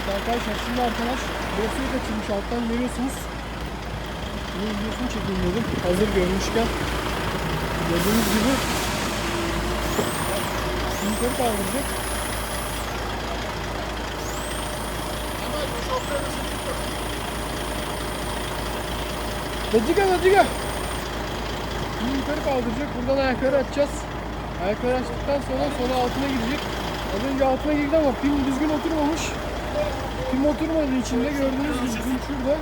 Evet arkadaşlar şimdi arkadaş borsayı kaçırmış alttan görüyorsunuz. Bunu videosunu çekeyim. Hazır görmüşken. Gördüğünüz gibi yukarı kaldıracak. Dadiga dadiga. Şimdi yukarı kaldıracak. Buradan ayakları açacağız. Ayakları açtıktan sonra sonra altına gidecek. Az önce altına girdi ama pim düzgün oturmamış. Kim oturmadığı için de gördüğünüz gibi dün şurada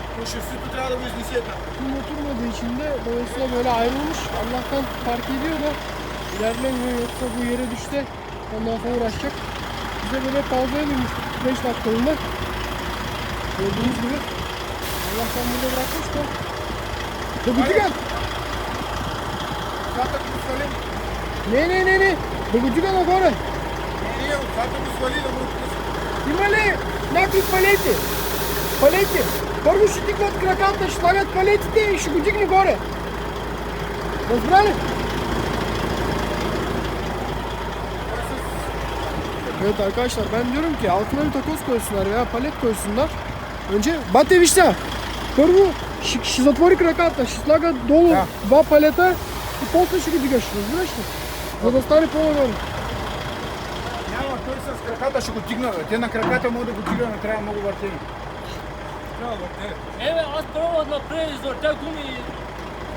kim oturmadığı için de dolayısıyla böyle ayrılmış. Allah'tan fark ediyor da ilerlemiyor yoksa bu yere düşse ondan sonra uğraşacak. Bize böyle fazla edilmiş 5 dakikalığında. Gördüğünüz gibi Allah'tan burada bırakmış da. Bıgıcı gel. Ne ne ne ne? Bıgıcı gel o kadar. Ne ne? Zaten bu söyleyeyim de bunu. Kim öyle? Някакви палети? Палети. Първо ще дигнат краката, ще слагат палетите и ще го дигне горе. Разбра ли? Evet arkadaşlar ben diyorum ki altına bir takoz koysunlar veya palet koysunlar. Önce бате вижте. Първо ще затвори краката, ще слага долу Да. два палета и после ще ги дигаш, разбираш ли? За да стане по-нагоре. Няма, той с краката ще го дигна. бе. Те на краката могат да го дигна, не трябва много въртени. Ewe az provod naprej, zorte gumi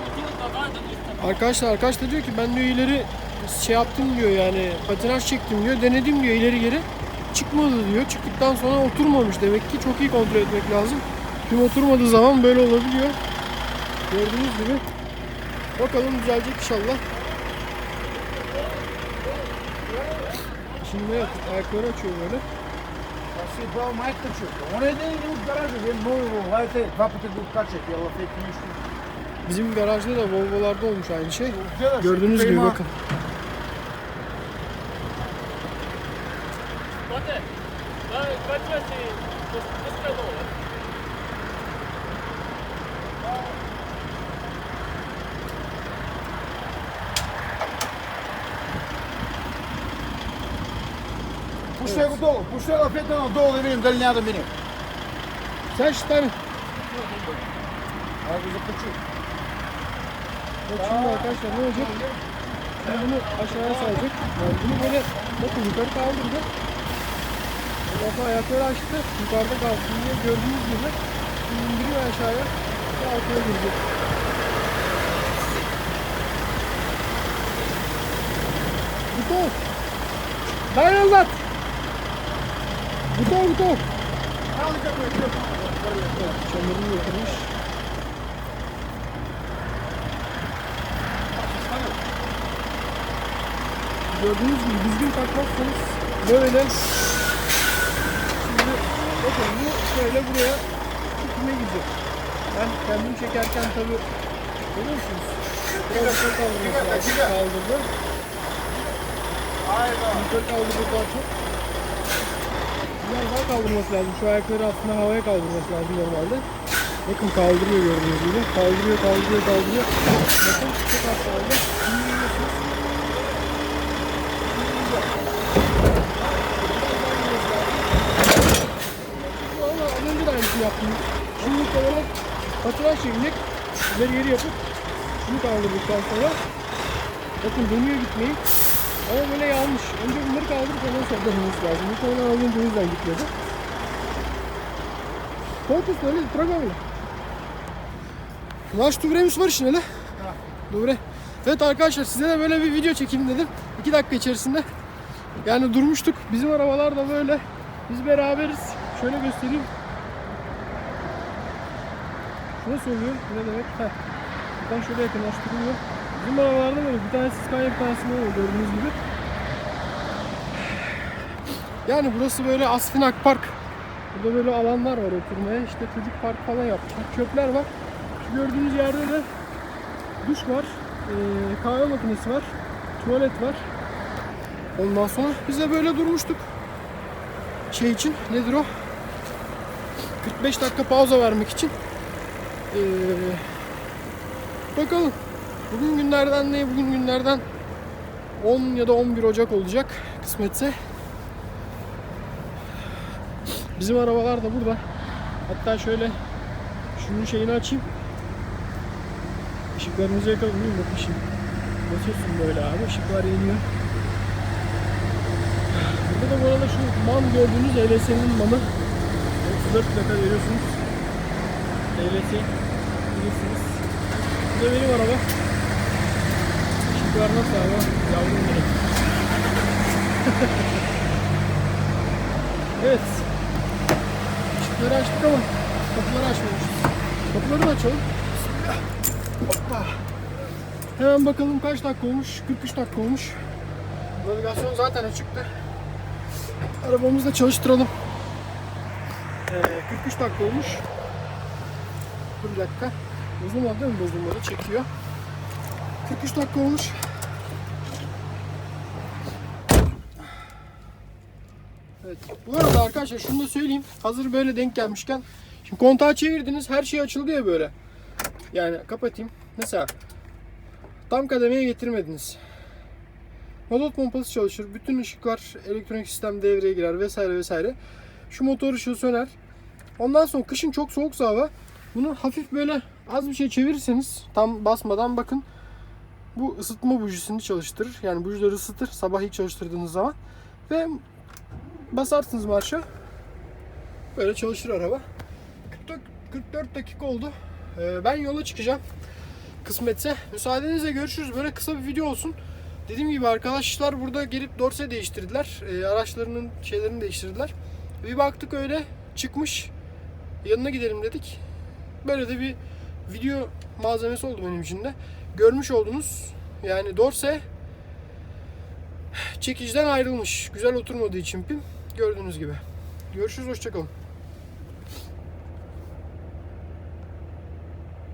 oturduk bagajda düştüm. Arkadaşlar arkadaş da diyor ki ben diyor ileri şey yaptım diyor yani patinaj çektim diyor denedim diyor ileri geri çıkmadı diyor çıktıktan sonra oturmamış demek ki çok iyi kontrol etmek lazım tüm oturmadığı zaman böyle olabiliyor gördüğünüz gibi bakalım düzelecek inşallah şimdi evet ayakları açıyor böyle Аз си два майка човек. Он е един от гаража, вие много лайте, два пъти го качат и лафети нищо. bizim garajda da Volvo'larda olmuş aynı şey Гледаш, gördüğünüz тук gibi има- bakın Bate, kaçma si, pustite dole. Пуштай го долу, пуштай лафета надолу да видим дали няма да мине. sen şu tane Ай го започу. Bak şimdi arkadaşlar ne olacak? Şimdi bunu aşağıya salacak. Yani bunu böyle bakın yukarı kaldırdı. Ondan sonra ayakları açtı. Yukarıda kalsın diye gördüğünüz gibi. Şimdi indiriyor aşağıya. Ve altına girecek. Buton. Дай назад. Buton. Evet, çamurunu yatırmış. Gördüğünüz gibi düzgün takmazsanız böyle şimdi bakın bu şöyle buraya çekime gidecek. Ben kendim çekerken tabi görüyor musunuz? Biraz kaldırması lazım. Kaldırdı. Yukarı kaldırdı daha çok. Biraz daha kaldırması lazım. Şu ayakları aslında havaya kaldırması lazım normalde. Bakın kaldırıyor gördüğünüz gibi. Kaldırıyor, kaldırıyor, kaldırıyor. Bakın çok az kaldı. Valla az önce de aynısını yaptım. Şimdi muhtemelen patinaj çevirecek. İleri geri yapıp şunu kaldırdıktan sonra bakın dönüyor gitmeyi. Ama böyle yanlış. Önce bunları kaldırıp ondan sonra dönmemiz lazım. Bu konuda alınca o yüzden gitmedi. Koltus öyle programlı. Naş duvremiz var işin öyle. Duvre. Evet arkadaşlar size de böyle bir video çekeyim dedim. 2 dakika içerisinde. Yani durmuştuk. Bizim arabalar da böyle. Biz beraberiz. Şöyle göstereyim. Şuna söylüyor. Ne demek? Heh. Buradan şöyle yakınlaştırılıyor. Bizim arabalarda böyle bir tanesi Scania bir tanesi gördüğünüz gibi. Yani burası böyle Asfinak Park. Burada böyle alanlar var oturmaya. İşte çocuk park falan yapmışlar. Çöpler var. Şu gördüğünüz yerde de duş var. Ee, kahve makinesi var. Tuvalet var. Ondan sonra biz de böyle durmuştuk. Şey için nedir o? 45 dakika pauza vermek için. Ee, bakalım. Bugün günlerden ne? Bugün günlerden 10 ya da 11 Ocak olacak kısmetse. Bizim arabalar da burada. Hatta şöyle şunun şeyini açayım. Işıklarımızı yakalım şimdi. Basıyorsun böyle abi. ışıklar yanıyor. Burada da bu arada şu man gördüğünüz ELS'nin manı. 34 plaka veriyorsunuz. ELS bilirsiniz. Bu da benim araba. Nasıl abi? Yavrum benim. evet. Işıkları açtık ama kapıları açmamışız. Kapıları da açalım. Hoppa. Hemen bakalım kaç dakika olmuş? 43 dakika olmuş. Navigasyon zaten açıktı. Arabamızı da çalıştıralım. Ee, 43 dakika olmuş. Dur bir dakika. Bozulmadı değil mi? Bozulmadı. Çekiyor. 43 dakika olmuş. Evet. Bu arada arkadaşlar şunu da söyleyeyim. Hazır böyle denk gelmişken. Şimdi kontağı çevirdiniz. Her şey açıldı ya böyle. Yani kapatayım. Mesela tam kademeye getirmediniz. Mazot pompası çalışır. Bütün ışıklar elektronik sistem devreye girer vesaire vesaire. Şu motor ışığı söner. Ondan sonra kışın çok soğuksa hava bunu hafif böyle az bir şey çevirirseniz tam basmadan bakın bu ısıtma bujisini çalıştırır. Yani bujileri ısıtır sabah ilk çalıştırdığınız zaman ve basarsınız marşa böyle çalışır araba. 44, 44 dakika oldu. Ee, ben yola çıkacağım. Kısmetse. Müsaadenizle görüşürüz. Böyle kısa bir video olsun. Dediğim gibi arkadaşlar burada gelip dorse değiştirdiler. Ee, araçlarının şeylerini değiştirdiler. Bir baktık öyle çıkmış. Yanına gidelim dedik. Böyle de bir video malzemesi oldu benim için de. Görmüş oldunuz. Yani dorse çekiciden ayrılmış. Güzel oturmadığı için pim. Gördüğünüz gibi. Görüşürüz. Hoşçakalın.